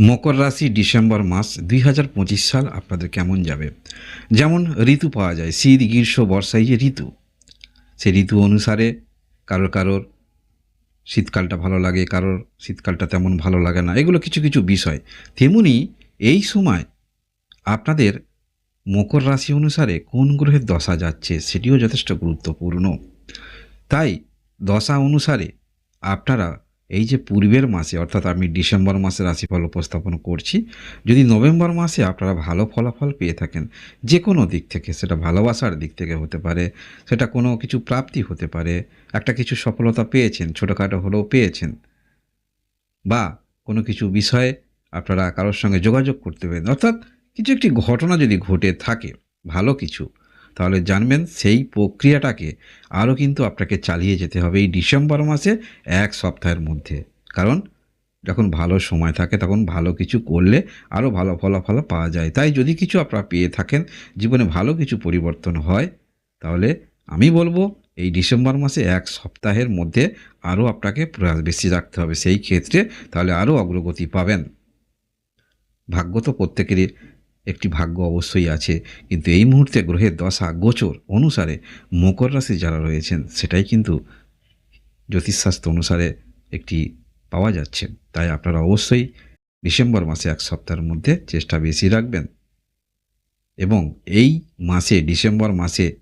মকর রাশি ডিসেম্বর মাস দুই হাজার পঁচিশ সাল আপনাদের কেমন যাবে? যেমন ঋতু পাওয়া যায়, শীত, গ্রীষ্ম, বর্ষা যে ঋতু। সেই ঋতু অনুসারে কারোর কারোর শীতকালটা ভালো লাগে, কারোর শীতকালটা তেমন ভালো লাগে না। এগুলো কিছু কিছু বিষয়। তেমনি এই সময় আপনাদের মকর রাশি অনুসারে কোন গ্রহের দশা যাচ্ছে সেটিও যথেষ্ট গুরুত্বপূর্ণ। তাই দশা অনুসারে আপনারা এই যে পূর্বের মাসে, অর্থাৎ আমি ডিসেম্বর মাসে রাশিফল উপস্থাপন করছি, যদি নভেম্বর মাসে আপনারা ভালো ফলাফল পেয়ে থাকেন যে কোনো দিক থেকে, সেটা ভালোবাসার দিক থেকে হতে পারে, সেটা কোনো কিছু প্রাপ্তি হতে পারে, একটা কিছু সফলতা পেয়েছেন, ছোটোখাটো হলেও পেয়েছেন, বা কোনো কিছু বিষয়ে আপনারা কারোর সঙ্গে যোগাযোগ করতে পারেন, অর্থাৎ কিছু একটি ঘটনা যদি ঘটে থাকে, ভালো কিছু তাহলে জানবেন সেই প্রক্রিয়াটাকে আরও কিন্তু আপনাকে চালিয়ে যেতে হবে এই ডিসেম্বর মাসে এক সপ্তাহের মধ্যে। কারণ যখন ভালো সময় থাকে তখন ভালো কিছু করলে আরও ভালো ফলাফল পাওয়া যায়। তাই যদি কিছু আপনারা পেয়ে থাকেন, জীবনে ভালো কিছু পরিবর্তন হয়, তাহলে আমি বলব এই ডিসেম্বর মাসে এক সপ্তাহের মধ্যে আরও আপনাকে প্রয়াস বেশি রাখতে হবে। সেই ক্ষেত্রে তাহলে আরও অগ্রগতি পাবেন। ভাগ্য তো প্রত্যেকেরই। একটি ভাগ্য অবশ্যই আছে। কিন্তু এই মুহূর্তে গ্রহের দশা গোচর অনুসারে মকর রাশি যারা রয়েছেন, সেটাই কিন্তু জ্যোতিষশাস্ত্র অনুসারে একটি পাওয়া যাচ্ছে। তাই আপনারা অবশ্যই ডিসেম্বর মাসে এক সপ্তাহের মধ্যে চেষ্টা বেশি রাখবেন। এবং এই মাসে, ডিসেম্বর মাসে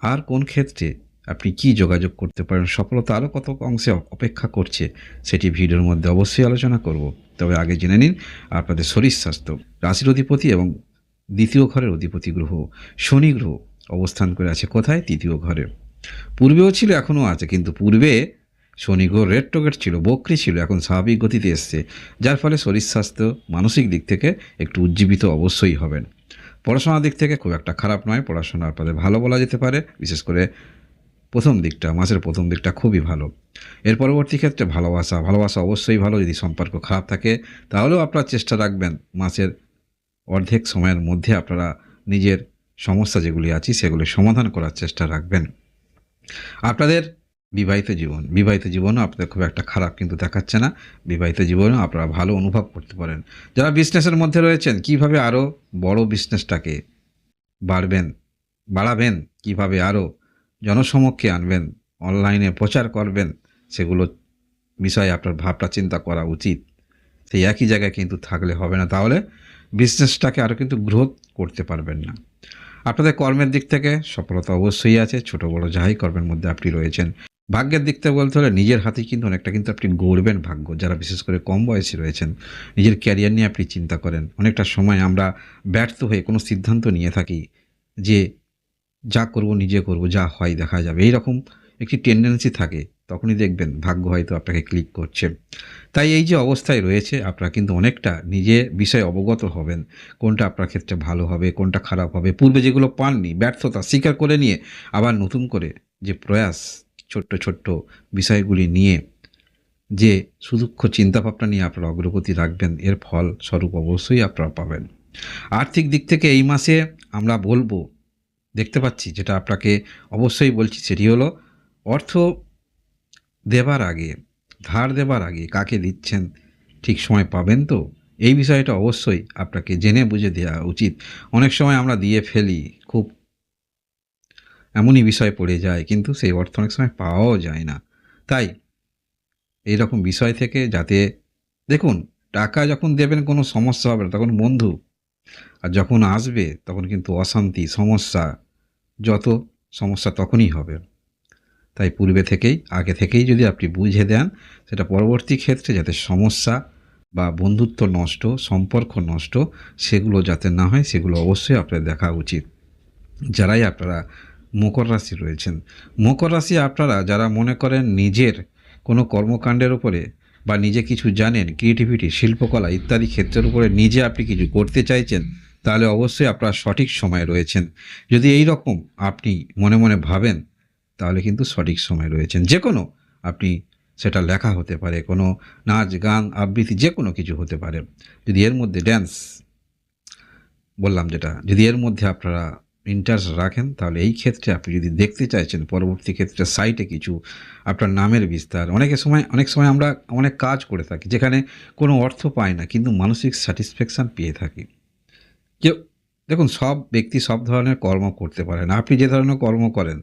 আর কোন ক্ষেত্রে আপনি কি যোগাযোগ করতে পারেন? সফলতা আরও কত অংশে অপেক্ষা করছে সেটি ভিডিওর মধ্যে অবশ্যই আলোচনা করব। তবে আগে জেনে নিন, আপনাদের শরীর স্বাস্থ্য, রাশির অধিপতি এবং দ্বিতীয় ঘরের অধিপতি গ্রহ, শনি গ্রহ অবস্থান করে আছে কোথায়? তৃতীয় ঘরে। পূর্বেও ছিল, এখনও আছে, কিন্তু পূর্বে শনি গ্রহ রেড টোকেট ছিল, বক্রি ছিল, এখন স্বাভাবিক গতিতে এসছে, যার ফলে শরীর স্বাস্থ্য মানসিক দিক থেকে একটু উজ্জীবিত অবশ্যই হবেন। পড়াশোনার দিক থেকে খুব একটা খারাপ নয়, পড়াশোনা আপনাদের ভালো বলা যেতে পারে, বিশেষ করে প্রথম দিকটা মাসের প্রথম দিকটা খুবই ভালো। এর পরবর্তী ক্ষেত্রে ভালোবাসা ভালোবাসা অবশ্যই ভালো যদি সম্পর্ক খারাপ থাকে, তাহলেও আপনারা চেষ্টা রাখবেন মাসের অর্ধেক সময়ের মধ্যে আপনারা নিজের সমস্যা যেগুলি আছে সেগুলি সমাধান করার চেষ্টা রাখবেন। আপনাদের বিবাহিত জীবন, বিবাহিত জীবনও আপনাদের খুব একটা খারাপ কিন্তু দেখাচ্ছে না। বিবাহিত জীবনেও আপনারা ভালো অনুভব করতে পারেন। যারা বিজনেসের মধ্যে রয়েছেন, কীভাবে আরও বড় বিজনেসটাকে বাড়বেন, বাড়াবেন, কীভাবে আরও জনসমক্ষে আনবেন, অনলাইনে প্রচার করবেন, সেগুলো বিষয়ে আপনার ভাবটা চিন্তা করা উচিত। সেই একই জায়গায় কিন্তু থাকলে হবে না। তাহলে বিজনেসটাকে আরও কিন্তু গ্রোথ করতে পারবেন না। আপনাদের কর্মের দিক থেকে সফলতা অবশ্যই আছে, ছোট বড় যাই কর্মের মধ্যে আপনি রয়েছেন। ভাগ্যের দিক থেকে বলতে হলে নিজের হাতেই কিন্তু অনেকটা কিন্তু আপনি গড়বেন ভাগ্য। যারা বিশেষ করে কম বয়সী রয়েছেন, নিজের ক্যারিয়ার নিয়ে আপনি চিন্তা করেন। অনেকটা সময় আমরা ব্যর্থ হয়ে কোনো সিদ্ধান্ত নিয়ে থাকি যে যা করব, নিজে করব, যা হয় দেখা যাবে। এইরকম একটি টেন্ডেন্সি থাকে, তখনই দেখবেন ভাগ্য হয়তো আপনাকে ক্লিক করছে। তাই এই যে অবস্থায় রয়েছে, আপনারা কিন্তু অনেকটা নিজে বিষয়ে অবগত হবেন, কোনটা আপনার ক্ষেত্রে ভালো হবে, কোনটা খারাপ হবে। পূর্বে যেগুলো পাননি, ব্যর্থতা স্বীকার করে নিয়ে আবার নতুন করে যে প্রয়াস, ছোট্ট ছোট্ট বিষয়গুলি নিয়ে যে সুদক্ষ চিন্তাভাবনা নিয়ে আপনারা অগ্রগতি রাখবেন, এর ফল স্বরূপ অবশ্যই আপনারা পাবেন। আর্থিক দিক থেকে এই মাসে আমরা বলব দেখতে পাচ্ছি, যেটা আপনাকে অবশ্যই বলছি, সেটি হলো অর্থ দেবার আগে, ধার দেবার আগে কাকে দিচ্ছেন, ঠিক সময় পাবেন তো? এই বিষয়টা অবশ্যই আপনাকে জেনে বুঝে দেওয়া উচিত। অনেক সময় আমরা দিয়ে ফেলি, খুব এমনই বিষয় পড়ে যায়, কিন্তু সেই অর্থ অনেক সময় পাওয়াও যায় না। তাই এই রকম বিষয় থেকে যাতে, দেখুন, টাকা যখন দেবেন কোনো সমস্যা হবে না, তখন বন্ধু, আর যখন আসবে, তখন কিন্তু অশান্তি, সমস্যা যত সমস্যা তখনই হবে। তাই পূর্বে থেকেই, আগে থেকেই যদি আপনি বুঝে দেন, সেটা পরবর্তী ক্ষেত্রে যাতে সমস্যা বা বন্ধুত্ব নষ্ট, সম্পর্ক নষ্ট, সেগুলো যাতে না হয়, সেগুলো অবশ্যই আপনার দেখা উচিত। যারাই আপনারা মকর রাশি রয়েছেন, মকর রাশি আপনারা যারা মনে করেন নিজের কোনো কর্মকাণ্ডের উপরে বা নিজে কিছু জানেন ক্রিয়েটিভিটি শিল্পকলা ইত্যাদি ক্ষেত্রের উপরে নিজে আপনি কিছু করতে চাইছেন তাহলে অবশ্যই আপনার সঠিক সময় রয়েছেন। যদি এই রকম আপনি মনে মনে ভাবেন, তাহলে কিন্তু সঠিক সময় রয়েছেন। যে কোনো আপনি সেটা লেখা হতে পারে, কোনো নাচ, গান, আবৃত্তি যে কোনো কিছু হতে পারে। যদি এর মধ্যে ড্যান্স বললাম যেটা, যদি এর মধ্যে আপনারা ইন্টারেস্ট রাখেন, তাহলে এই ক্ষেত্রে আপনি যদি দেখতে চাইছেন, পরবর্তী ক্ষেত্রে সাইটে কিছু, আপনার নামের বিস্তার অনেকের সময়, অনেক সময় আমরা অনেক কাজ করে থাকি, যেখানে কোনো অর্থ পাই না, কিন্তু মানসিক স্যাটিসফ্যাকশান পেয়ে থাকি। কেউ দেখুন, সব ব্যক্তি সব ধরনের কর্ম করতে পারেন। আপনি যে ধরনের কর্ম করেন,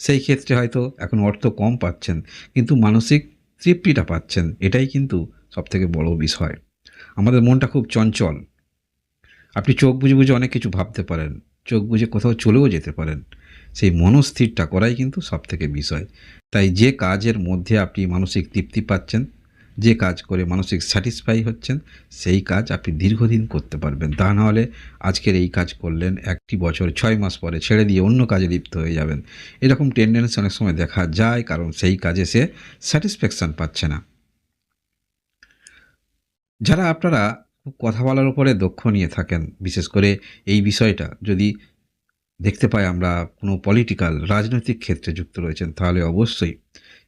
সেই ক্ষেত্রে হয়তো এখন অর্থ কম পাচ্ছেন, কিন্তু মানসিক তৃপ্তিটা পাচ্ছেন। এটাই কিন্তু সবথেকে বড় বিষয়। আমাদের মনটা খুব চঞ্চল। আপনি চোখ বুঝে বুঝে অনেক কিছু ভাবতে পারেন, চোখ বুঝে কোথাও চলেও যেতে পারেন। সেই মনস্থিরটা করাই কিন্তু সবথেকে বিষয়। তাই যে কাজের মধ্যে আপনি মানসিক তৃপ্তি পাচ্ছেন যে কাজ করে মানসিক স্যাটিসফাই হচ্ছেন, সেই কাজ আপনি দীর্ঘদিন করতে পারবেন। তা নাহলে আজকের এই কাজ করলেন, একটি বছর, ছয় মাস পরে ছেড়ে দিয়ে অন্য কাজে লিপ্ত হয়ে যাবেন। এরকম টেন্ডেন্সি অনেক সময় দেখা যায়, কারণ সেই কাজে সে স্যাটিসফ্যাকশান পাচ্ছে না। যারা আপনারা কথা বলার উপরে দক্ষ নিয়ে থাকেন, বিশেষ করে এই বিষয়টা, যদি দেখতে পাই আমরা কোনো পলিটিক্যাল রাজনৈতিক ক্ষেত্রে যুক্ত রয়েছেন, তাহলে অবশ্যই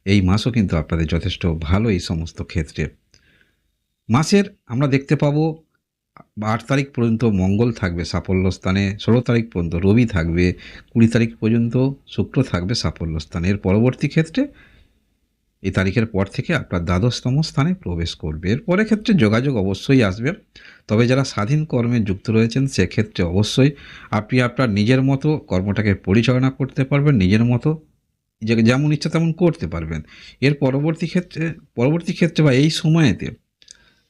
এই মাসও কিন্তু আপনাদের যথেষ্ট ভালো এই সমস্ত ক্ষেত্রে। মাসের আমরা দেখতে পাবো, আট তারিখ পর্যন্ত মঙ্গল থাকবে সাফল্য স্থানে, ষোলো তারিখ পর্যন্ত রবি থাকবে, কুড়ি তারিখ পর্যন্ত শুক্র থাকবে সাফল্য স্থানে। এর পরবর্তী ক্ষেত্রে এই তারিখের পর থেকে আপনার দ্বাদশতম স্থানে প্রবেশ করবে। এর পরের ক্ষেত্রে যোগাযোগ অবশ্যই আসবে। তবে যারা স্বাধীন কর্মে যুক্ত রয়েছেন, সেক্ষেত্রে অবশ্যই আপনি আপনার নিজের মতো কর্মটাকে পরিচালনা করতে পারবেন, নিজের মতো যেমন ইচ্ছা তেমন করতে পারবেন। এর পরবর্তী ক্ষেত্রে পরবর্তী ক্ষেত্রে বা এই সময়েতে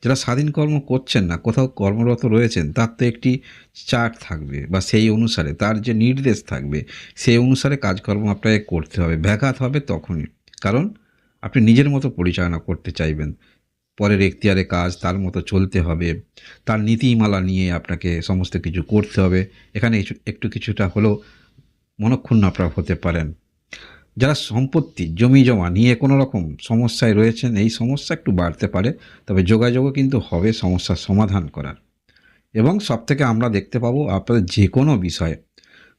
যারা স্বাধীন কর্ম করছেন না, কোথাও কর্মরত রয়েছেন, তার তো একটি চার্ট থাকবে বা সেই অনুসারে তার যে নির্দেশ থাকবে, সেই অনুসারে কাজকর্ম আপনাকে করতে হবে। ব্যাঘাত হবে তখনই। কারণ আপনি নিজের মতো পরিচালনা করতে চাইবেন। পরের এখতিয়ারে কাজ তার মতো চলতে হবে। তার নীতিমালা নিয়ে আপনাকে সমস্ত কিছু করতে হবে। এখানে একটু কিছুটা হলেও মনক্ষুণ্ণ আপনারা হতে পারেন। যারা সম্পত্তি, জমি জমা নিয়ে কোনো রকম সমস্যায় রয়েছেন, এই সমস্যা একটু বাড়তে পারে, তবে যোগাযোগও কিন্তু হবে সমস্যার সমাধান করার। এবং সবথেকে আমরা দেখতে পাবো আপনাদের যে কোনো বিষয়ে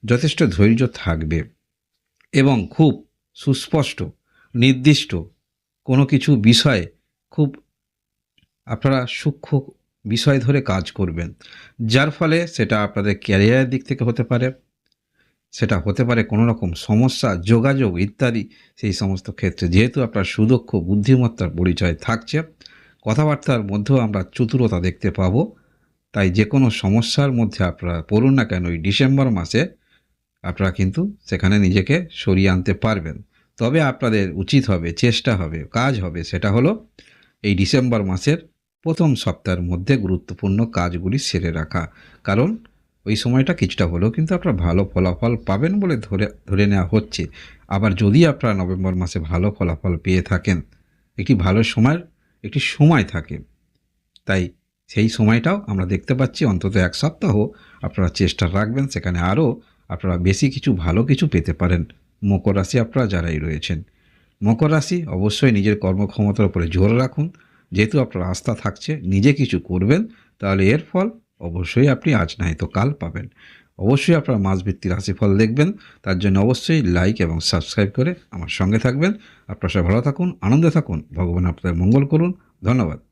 যথেষ্ট ধৈর্য থাকবে এবং খুব সুস্পষ্ট নির্দিষ্ট কোনো কিছু বিষয়ে খুব আপনারা সূক্ষ্ম বিষয় ধরে কাজ করবেন। যার ফলে সেটা আপনাদের ক্যারিয়ারের দিক থেকে হতে পারে, সেটা হতে পারে কোনো রকম সমস্যা, যোগাযোগ ইত্যাদি, সেই সমস্ত ক্ষেত্রে। যেহেতু আপনার সুদক্ষ, বুদ্ধিমত্তার পরিচয় থাকছে, কথাবার্তার মধ্যেও আমরা চতুরতা দেখতে পাবো। তাই যে কোনো সমস্যার মধ্যে আপনারা পড়ুন না কেন, এই ডিসেম্বর মাসে আপনারা কিন্তু সেখানে নিজেকে সরিয়ে আনতে পারবেন। তবে আপনাদের উচিত হবে, চেষ্টা হবে, কাজ হবে, সেটা হলো এই ডিসেম্বর মাসের প্রথম সপ্তাহের মধ্যে গুরুত্বপূর্ণ কাজগুলি সেরে রাখা। কারণ ওই সময়টা কিছুটা হলেও কিন্তু আপনারা ভালো ফলাফল পাবেন বলে ধরে ধরে নেওয়া হচ্ছে। আবার যদি আপনারা নভেম্বর মাসে ভালো ফলাফল পেয়ে থাকেন, একটি ভালো সময়ের, একটি সময় থাকে, তাই সেই সময়টাও আমরা দেখতে পাচ্ছি, অন্তত এক সপ্তাহ আপনারা চেষ্টা রাখবেন, সেখানে আরও আপনারা বেশি কিছু, ভালো কিছু পেতে পারেন। মকর রাশি আপনারা যারাই রয়েছেন। মকর রাশি অবশ্যই নিজের কর্মক্ষমতার উপরে জোর রাখুন। যেহেতু আপনার আস্থা থাকছে, নিজে কিছু করবেন, তাহলে এর ফল অবশ্যই আপনি আজ নাই তো কাল পাবেন। অবশ্যই আপনারা মাসভিত্তিক রাশিফল দেখবেন, তার জন্য অবশ্যই লাইক এবং সাবস্ক্রাইব করে আমার সঙ্গে থাকবেন। আপনারা সবাই ভালো থাকুন, আনন্দে থাকুন, ভগবান আপনাদের মঙ্গল করুন। ধন্যবাদ।